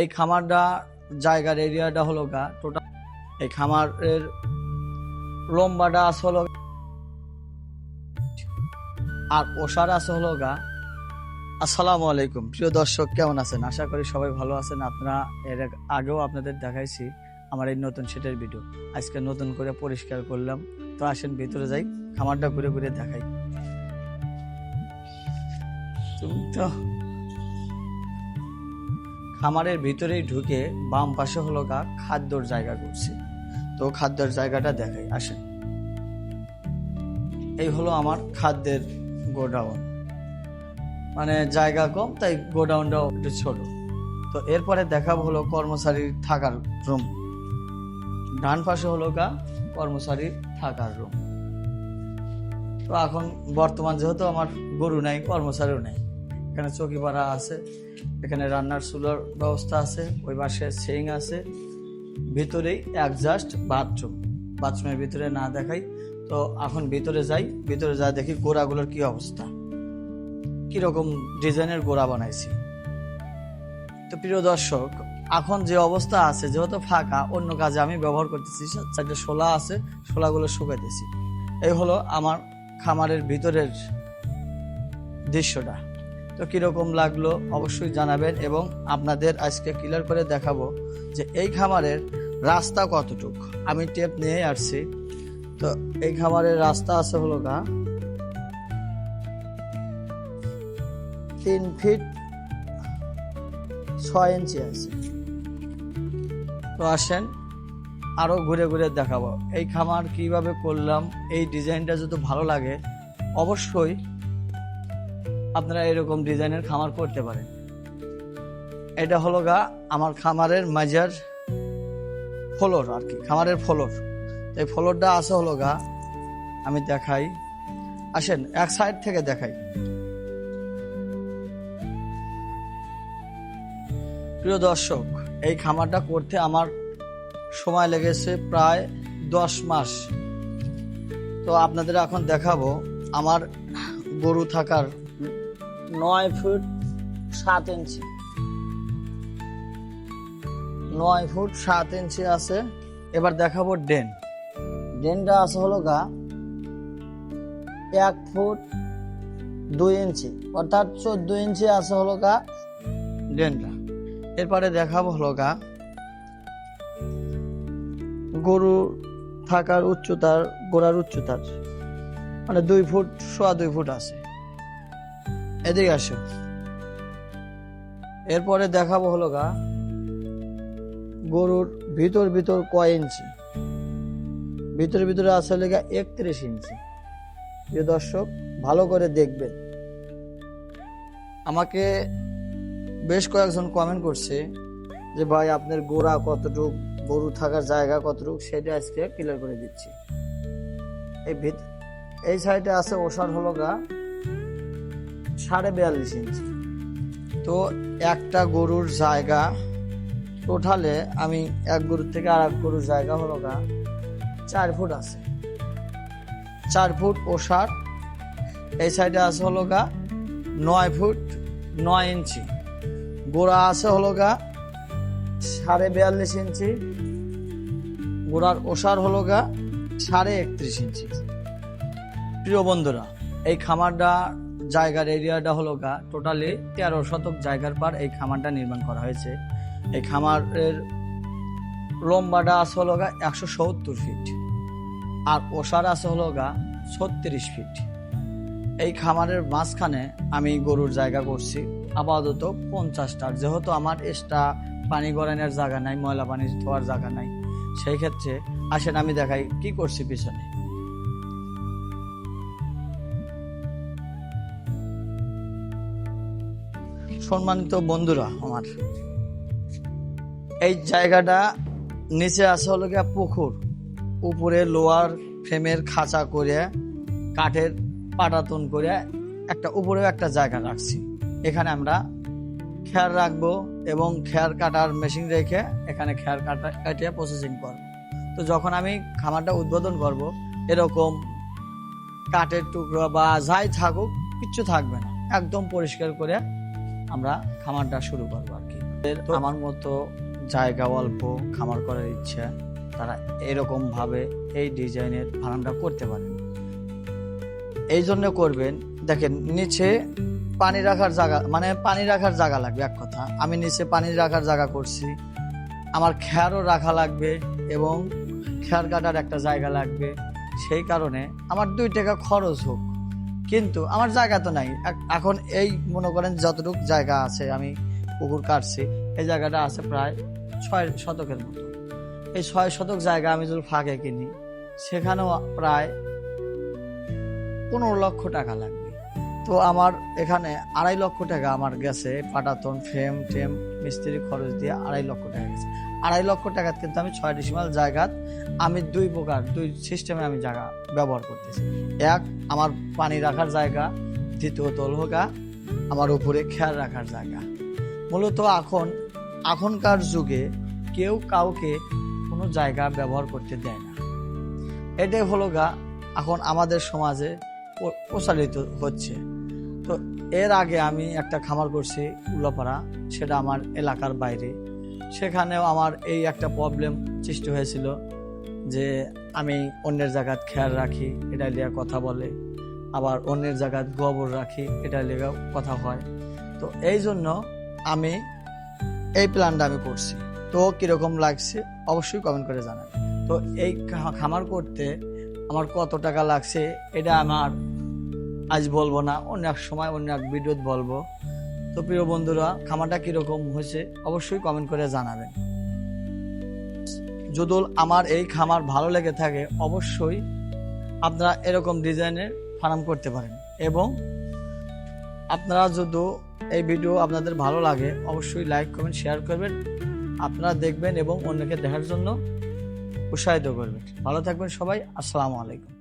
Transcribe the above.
এই খামারটা, জায়গার এরিয়াটা হলো গা টোটাল এই খামারের লম্বাটা আছে হলো আর ওষার আছে হলো গা, আসসালামু আলাইকুম। প্রিয় দর্শক, কেমন আছেন? আশা করি সবাই ভালো আছেন। আপনারা এর আগেও আপনাদের দেখাইছি আমার এই নতুন সেটের ভিডিও। আজকে নতুন করে পরিষ্কার করলাম। তো আসেন, ভিতরে যাই, খামারটা ঘুরে ঘুরে দেখাই। তো খামারের ভিতরেই ঢুকে বাম পাশে হলো গা খাদ্যর জায়গা করছে। তো খাদ্যের জায়গাটা দেখাই আসেন। এই হলো আমার খাদ্যের গোডাউন। মানে জায়গা কম, তাই গোডাউনটাও একটু ছোট। তো এরপরে দেখাবো হলো কর্মচারীর থাকার রুম। ডান পাশে হলো গা কর্মচারীর থাকার রুম। তো এখন বর্তমান যেহেতু আমার গরু নাই, কর্মচারীও নেই। এখানে চৌকি পাড়া আছে, এখানে রান্নার চুলার ব্যবস্থা আছে, ওই পাশে সিং আছে। ভিতরেই অ্যাডজাস্ট বাথরুম। বাথরুমের ভিতরে না দেখাই, তো এখন ভিতরে যাই, ভিতরে যা দেখি গোড়াগুলোর কি অবস্থা। কীরকম ডিজাইনের গোড়া বানাইছি। তো প্রিয় দর্শক, এখন যে অবস্থা আছে, যেহেতু ফাঁকা, অন্য কাজে আমি ব্যবহার করতেছি, চারটে শোলা আছে, শোলাগুলো শুকাইতেছি। এই হলো আমার খামারের ভিতরের দৃশ্যটা। তো কীরকম লাগল অবশ্যই জানাবেন এবং আপনাদের আজকে ক্লিয়ার করে দেখাবো যে এই খামারের রাস্তা কতটুক। আমি টেপ নিয়ে আসছি। তো এই খামারের রাস্তা আছে হলো গা তিন ফিট ছয় ইঞ্চি আছে। তো আসেন, আরও ঘুরে ঘুরে দেখাবো। এই খামার কীভাবে করলাম, এই ডিজাইনটা যদি ভালো লাগে, অবশ্যই আপনারা এরকম ডিজাইনের খামার করতে পারেন। এটা হলো গা আমার খামারের মাজার ফ্লোর আর কি, খামারের ফ্লোর। এই ফ্লোরটা আছে হলো গা, আমি দেখাই। আসেন, এক সাইড থেকে দেখাই। প্রিয় দর্শক, এই খামারটা করতে আমার সময় লেগেছে প্রায় দশ মাস। তো আপনাদের এখন দেখাবো, আমার গরু থাকার নয় ফুট সাত ইঞ্চি। নয় ফুট সাত ইঞ্চি আছে। এবার দেখাবো ডেন ডেনটা আছে হলো গা এক ফুট দুই ইঞ্চি। অর্থাৎ চোদ্দ ইঞ্চি আছে হলো গা ডেনটা এরপরে দেখাবো হলো গা গরু থাকার উচ্চতার, গোড়ার উচ্চতার। মানে দুই ফুট সোয়া দুই ফুট আছে। এদিকে আসো। এরপরে দেখাবো হলো গা গরুর ভিতর ভিতর কয় ইঞ্চি? ভিতরে ভিতরে আছে লেগা একত্রিশ ইঞ্চি। প্রিয় দর্শক, ভালো করে দেখবেন। আমাকে বেশ কয়েকজন কমেন্ট করছে যে, ভাই, আপনার গোড়া কতটুক, গরু থাকার জায়গা কতটুক, সেটা আজকে ক্লিয়ার করে দিচ্ছি। এই ভিত এই সাইডে আছে ওষার হলো গা সাড়ে বিয়াল্লিশ ইঞ্চি। তো একটা গরুর জায়গা টোটালে আমি এক গরুর থেকে আর এক গরুর জায়গা হলো গা চার ফুট আছে। চার ফুট ও ওষার, এই সাইডে আছে হলো গা নয় ফুট নয় ইঞ্চি। গোড়া আছে হলো গা সাড়ে বিয়াল্লিশ ইঞ্চি। গোড়ার ওষার হলো গা সাড়ে একত্রিশ ইঞ্চি। প্রিয় বন্ধুরা, এই খামারটা জায়গার এরিয়াটা হলো গা টোটালি তেরো শতক জায়গার পার এই খামারটা নির্মাণ করা হয়েছে। এই খামারের লম্বাটা আছে হলো গা একশো সত্তর ফিট আর ওষার আছে হলো গা ছত্রিশ ফিট এই খামারের মাঝখানে আমি গরুর জায়গা করছি, আপাতত পঞ্চাশটার। যেহেতু আমার এক্সট্রা পানি গড়ানোর জায়গা নাই, ময়লা পানি ধোয়ার জায়গা নাই, সেই ক্ষেত্রে আসেন আমি দেখাই কি করছি পিছনে। সম্মানিত বন্ধুরা আমার। এই জায়গাটা নিচে আছে হলো গিয়া পুকুর। উপরে লোয়ার ফ্রেমের খাঁচা করে, কাঠের পাটাতন করে একটা উপরেও একটা জায়গা রাখছি। এখানে আমরা খেয়ার রাখব এবং খেয়ার কাটার মেশিন রেখে এখানে খেয়ার কাটা কাটিয়ে প্রসেসিং করব। তো যখন আমি খামারটা উদ্বোধন করব, এরকম কাঠের টুকরো বা যাই থাকুক, কিচ্ছু থাকবে না। একদম পরিষ্কার করে আমরা খামারটা শুরু করব আর কি। আমার মতো জায়গা অল্প খামার করার ইচ্ছা তারা এরকম ভাবে এই ডিজাইনের ফার্মটা করতে পারেন। এই জন্য করবেন দেখেন নিচে পানি রাখার জায়গা মানে পানি রাখার জায়গা লাগবে এক কথা। আমি নিচে পানি রাখার জায়গা করছি। আমার খেয়ারও রাখা লাগবে এবং খেয়ার কাটার একটা জায়গা লাগবে। সেই কারণে আমার দুই টাকা খরচ হোক। কিন্তু আমার জায়গা তো নাই। এখ- এখন এই মনে করেন যতটুকু জায়গা আছে, আমি পুকুর কাটছি, এই জায়গাটা আছে প্রায় ছয় শতকের মতো। এই ছয় শতক জায়গা আমি যদি ফাঁকে কিনি, সেখানেও প্রায় পনেরো লক্ষ টাকা লাগবে। তো আমার এখানে আড়াই লক্ষ টাকা আমার গেছে, পাটাতন, ফ্রেম, টেম, মিস্ত্রি খরচ দিয়ে আড়াই লক্ষ টাকা গেছে। আড়াই লক্ষ টাকা কিন্তু আমি ছয় ডিসিমাল জায়গাত আমি দুই প্রকার, দুই সিস্টেমে আমি জায়গা ব্যবহার করতেছি। এক, আমার পানি রাখার জায়গা। দ্বিতীয়ত হলো গা, আমার উপরে খেয়াল রাখার জায়গা। মূলত এখন, এখনকার যুগে কেউ কাউকে কোনো জায়গা ব্যবহার করতে দেয় না। এটাই হলো গা, এখন আমাদের সমাজে প্র- প্রচারিত হচ্ছে। তো এর আগে আমি একটা খামার করছি উল্লাপাড়া, সেটা আমার এলাকার বাইরে। সেখানেও আমার এই একটা প্রবলেম সৃষ্টি হয়েছিল যে আমি অন্যের জায়গাত খেয়াল রাখি এটা লিয়ে কথা বলে। আবার অন্যের জায়গাত গোবর রাখি এটা লিয়ে কথা হয়। তো এই জন্য আমি এই প্ল্যানটা আমি করছি। তো কীরকম লাগছে অবশ্যই কমেন্ট করে জানাবেন। তো এই খামার করতে আমার কত টাকা লাগছে, এটা আমার আজ বলব না, অন্য এক সময় অন্য এক ভিডিওত বলব। তো প্রিয় বন্ধুরা, খামারটা কীরকম হয়েছে অবশ্যই কমেন্ট করে জানাবেন। যদি আমার এই খামার ভালো লেগে থাকে, অবশ্যই আপনারা এরকম ডিজাইনের ফার্ম করতে পারেন। এবং আপনারা যদি এই ভিডিও আপনাদের ভালো লাগে, অবশ্যই লাইক কমেন্ট শেয়ার করবেন। আপনারা দেখবেন এবং অন্যকে দেখার জন্য উৎসাহিত করবেন। ভালো থাকবেন সবাই, আসসালামু আলাইকুম।